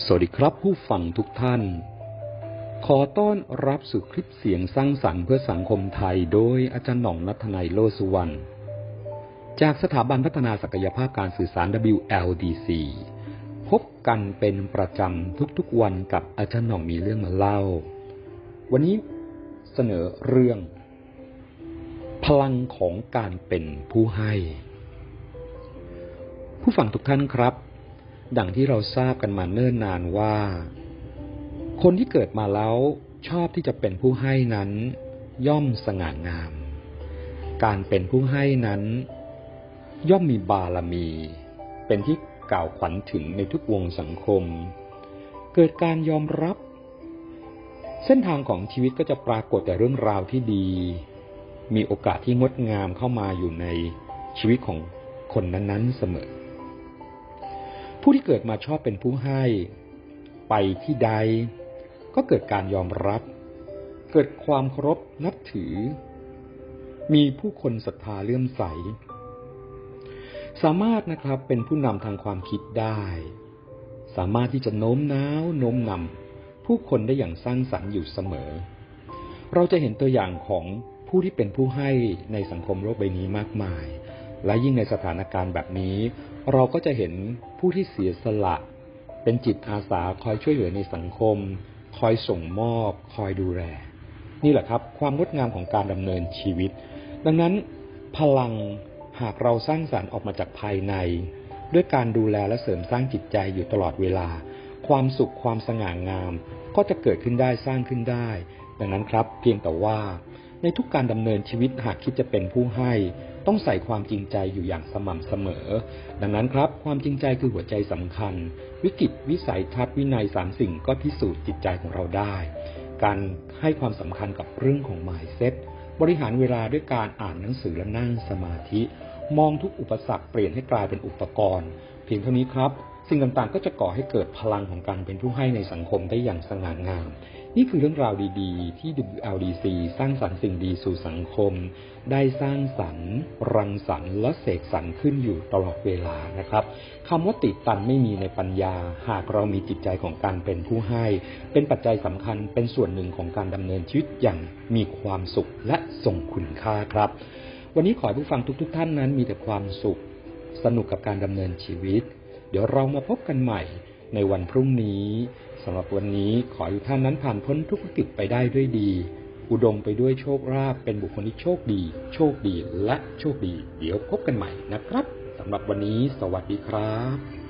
สวัสดีครับผู้ฟังทุกท่าน ขอต้อนรับสู่คลิปเสียงสร้างสรรค์เพื่อสังคมไทยโดยอาจารย์หน่องนัทนายโลสุวรรณ จากสถาบันพัฒนาศักยภาพการสื่อสาร WLDC พบกันเป็นประจำทุกๆวันกับอาจารย์หน่องมีเรื่องมาเล่า วันนี้เสนอเรื่อง พลังของการเป็นผู้ให้ ผู้ฟังทุกท่านครับ ดังที่เราทราบกันมาเนิ่นนานว่า คนที่เกิดมาแล้วชอบที่จะเป็นผู้ให้นั้น ย่อมสง่างาม การเป็นผู้ให้นั้น ย่อมมีบารมี เป็นที่กล่าวขวัญถึงในทุกวงสังคม เกิดการยอมรับ เส้นทางของชีวิตก็จะปรากฏแต่เรื่องราวที่ดี มีโอกาสที่งดงามเข้ามาอยู่ในชีวิตของคนนั้นๆเสมอ ผู้ที่เกิดมาชอบเป็นผู้ให้ ไปที่ใด ก็เกิดการยอมรับ เกิดความเคารพนับถือ มีผู้คนศรัทธาเลื่อมใส สามารถนะครับเป็นผู้นำทางความคิดได้ สามารถที่จะโน้มน้าวโน้มนำผู้คนได้อย่างสร้างสรรค์อยู่เสมอ เราจะเห็นตัวอย่างของผู้ที่เป็นผู้ให้ในสังคมโลกใบนี้มากมาย และยิ่งในสถานการณ์แบบนี้ เราก็จะเห็นผู้ที่เสียสละ เป็นจิตอาสาคอยช่วยเหลือในสังคม คอยส่งมอบ คอยดูแล นี่แหละครับ ความงดงามของการดำเนินชีวิต ดังนั้นพลังหากเราสร้างสารรค์ออกมาจากภายใน ด้วยการดูแลและเสริมสร้างจิตใจอยู่ตลอดเวลา ความสุขความสง่างาม ก็จะเกิดขึ้นได้สร้างขึ้นได้ ดังนั้นครับเพียงแต่ว่า ในทุกการดำเนินชีวิตหากคิดจะเป็นผู้ให้ ต้องใส่ความจริงใจอยู่อย่างสม่ำเสมอ ดังนั้นครับ ความจริงใจคือหัวใจสำคัญ วิกฤตวิสัยทัศน์วินัยสามสิ่งก็พิสูจน์จิตใจของเราได้ การให้ความสำคัญกับเรื่องของ mindset บริหารเวลาด้วยการอ่านหนังสือและนั่งสมาธิ มองทุกอุปสรรคเปลี่ยนให้กลายเป็นอุปกรณ์ เพียงเท่านี้ครับ สิ่งต่างๆ ก็จะก่อให้เกิดพลังของการเป็นผู้ให้ในสังคมได้อย่างสง่างาม นี่คือเรื่องราวดี ๆ ที่ WLDC สร้างสรรค์สิ่งดีสู่สังคม ได้สร้างสรรค์ รังสรรค์และเสกสรรค์ขึ้นอยู่ตลอดเวลานะครับคำว่าติดตันไม่มีในปัญญา หากเรามีจิตใจของการเป็นผู้ให้ เป็นปัจจัยสำคัญเป็นส่วนหนึ่งของการดำเนินชีวิตอย่างมีความสุขและทรงคุณค่าครับ วันนี้ขอให้ผู้ฟังทุก ๆ ท่านนั้นมีแต่ความสุข สนุกกับการดำเนินชีวิต เดี๋ยวเรามาพบกันใหม่ในวันพรุ่งนี้สำหรับวันนี้ขอให้ท่านนั้นผ่านพ้นทุกวิกฤตไปได้ด้วยดี อุดมไปด้วยโชคลาภเป็นบุคคลที่โชคดี โชคดีและโชคดี เดี๋ยวพบกันใหม่นะครับสำหรับวันนี้ สวัสดีครับ